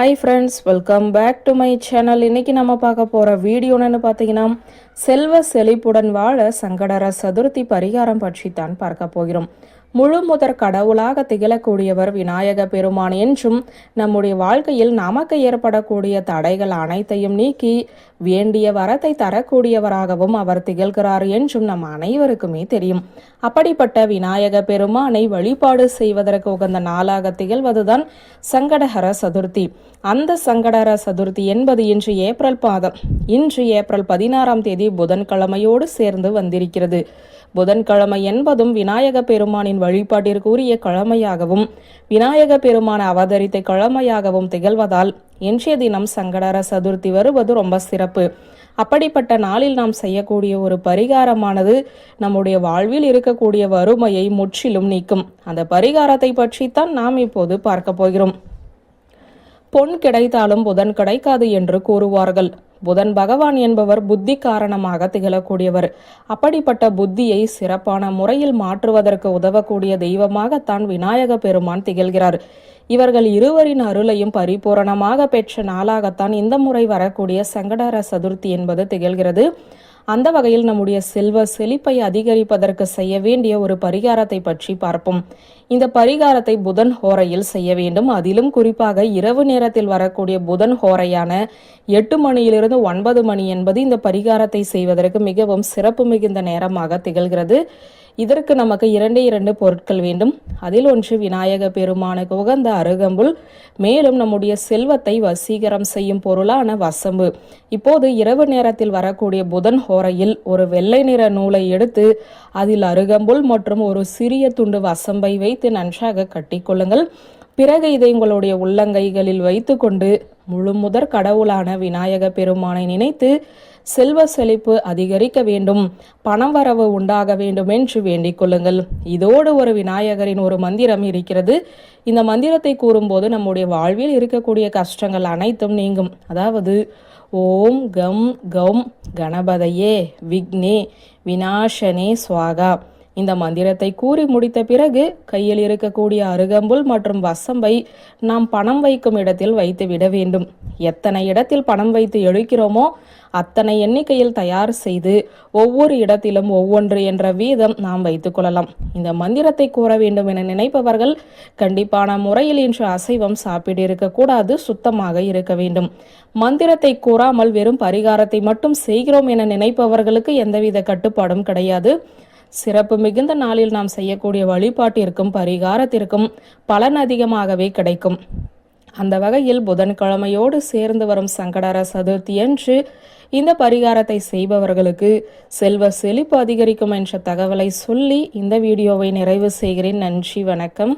Hi friends welcome back to my channel இன்னைக்கு நம்ம பார்க்க போகிற வீடியோன்னு பார்த்தீங்கன்னா செல்வ செழிப்புடன் வாழ சங்கடர சதுர்த்தி பரிகாரம் பற்றி தான் பார்க்க போகிறோம். முழு முதற் கடவுளாக திகழக்கூடியவர் விநாயக பெருமான் என்றும் நம்முடைய வாழ்க்கையில் நமக்கு ஏற்படக்கூடிய தடைகள் அனைத்தையும் நீக்கி வேண்டிய வரத்தை தரக்கூடியவராகவும் அவர் திகழ்கிறார் என்றும் நம் அனைவருக்குமே தெரியும். அப்படிப்பட்ட விநாயக பெருமானை வழிபாடு செய்வதற்கு உகந்த நாளாக திகழ்வதுதான் சங்கடஹர சதுர்த்தி. அந்த சங்கடஹர சதுர்த்தி என்பது இன்று ஏப்ரல் மாதம் இன்று ஏப்ரல் பதினாறாம் தேதி புதன்கிழமையோடு சேர்ந்து வந்திருக்கிறது. புதன்கிழமை என்பதும் விநாயக பெருமானின் வழிபாட்டிற்குரிய கிழமையாகவும் விநாயக பெருமான அவதரித்த கிழமையாகவும் திகழ்வதால் இன்றைய தினம் சங்கடர சதுர்த்தி வருவது ரொம்ப சிறப்பு. அப்படிப்பட்ட நாளில் நாம் செய்யக்கூடிய ஒரு பரிகாரமானது நம்முடைய வாழ்வில் இருக்கக்கூடிய வறுமையை முற்றிலும் நீக்கும். அந்த பரிகாரத்தை பற்றித்தான் நாம் இப்போது பார்க்க போகிறோம். பொன் கிடைத்தாலும் புதன் கிடைக்காது என்று கூறுவார்கள். புதன் பகவான் என்பவர் புத்தி காரணமாக திகழக்கூடியவர். அப்படிப்பட்ட புத்தியை சிறப்பான முறையில் மாற்றுவதற்கு உதவக்கூடிய தெய்வமாகத்தான் விநாயக பெருமான் திகழ்கிறார். இவர்கள் இருவரின் அருளையும் பரிபூரணமாக பெற்ற நாளாகத்தான் இந்த முறை வரக்கூடிய சங்கடர சதுர்த்தி என்பது திகழ்கிறது. அந்த வகையில் நம்முடைய செல்வ செழிப்பை அதிகரிப்பதற்கு செய்ய வேண்டிய ஒரு பரிகாரத்தை பற்றி பார்ப்போம். இந்த பரிகாரத்தை புதன் ஹோரையில் செய்ய வேண்டும். அதிலும் குறிப்பாக இரவு நேரத்தில் வரக்கூடிய புதன் ஹோரையான எட்டு மணியிலிருந்து ஒன்பது மணி என்பது இந்த பரிகாரத்தை செய்வதற்கு மிகவும் சிறப்பு மிகுந்த நேரமாக திகழ்கிறது. இதற்கு நமக்கு இரண்டே இரண்டு பொருட்கள் வேண்டும். அதில் ஒன்று விநாயக பெருமானுக்கு உகந்த அருகம்புல் மேலும் நம்முடைய செல்வத்தை வசீகரம் செய்யும் பொருளான வசம்பு. இப்போது இரவு நேரத்தில் வரக்கூடிய புதன் ஹோரையில் ஒரு வெள்ளை நிற நூலை எடுத்து அதில் அருகம்புல் மற்றும் ஒரு சிறிய துண்டு வசம்பை வைத்து நன்றாக கட்டிக்கொள்ளுங்கள் பிறகு இதை உங்களுடைய உள்ளங்கைகளில் வைத்துக்கொண்டு முழு முதற் கடவுளான விநாயக பெருமானை நினைத்து செல்வ செழிப்பு அதிகரிக்க வேண்டும் பணம் வரவு உண்டாக வேண்டும் என்று வேண்டிக் கொள்ளுங்கள். இதோடு ஒரு விநாயகரின் ஒரு மந்திரம் இருக்கிறது. இந்த மந்திரத்தை கூறும்போது நம்முடைய வாழ்வில் இருக்கக்கூடிய கஷ்டங்கள் அனைத்தும் நீங்கும். அதாவது ஓம் கம் கம் கணபதையே விக்னே விநாசனே சுவாகா. இந்த மந்திரத்தை கூறி முடித்த பிறகு கையில் இருக்கக்கூடிய அருகம்புல் மற்றும் வசம்பை நாம் பணம் வைக்கும் இடத்தில் வைத்து விட வேண்டும். எத்தனை இடத்தில் பணம் வைத்து எழுக்கிறோமோ அத்தனை எண்ணிக்கையில் தயார் செய்து ஒவ்வொரு இடத்திலும் ஒவ்வொன்று என்ற வீதம் நாம் வைத்துக் கொள்ளலாம். இந்த மந்திரத்தை கூற வேண்டும் என நினைப்பவர்கள் கண்டிப்பான முறையில் இன்று அசைவம் சாப்பிட்டு இருக்கக்கூடாது சுத்தமாக இருக்க வேண்டும். மந்திரத்தை கூறாமல் வெறும் பரிகாரத்தை மட்டும் செய்கிறோம் என நினைப்பவர்களுக்கு எந்தவித கட்டுப்பாடும் கிடையாது. சிறப்பு மிகுந்த நாளில் நாம் செய்யக்கூடிய வழிபாட்டிற்கும் பரிகாரத்திற்கும் பலன் அதிகமாகவே கிடைக்கும். அந்த வகையில் புதன்கிழமையோடு சேர்ந்து வரும் சங்கடர சதுர்த்தி என்று இந்த பரிகாரத்தை செய்பவர்களுக்கு செல்வ செழிப்பு அதிகரிக்கும் என்ற தகவலை சொல்லி இந்த வீடியோவை நிறைவு செய்கிறேன். நன்றி வணக்கம்.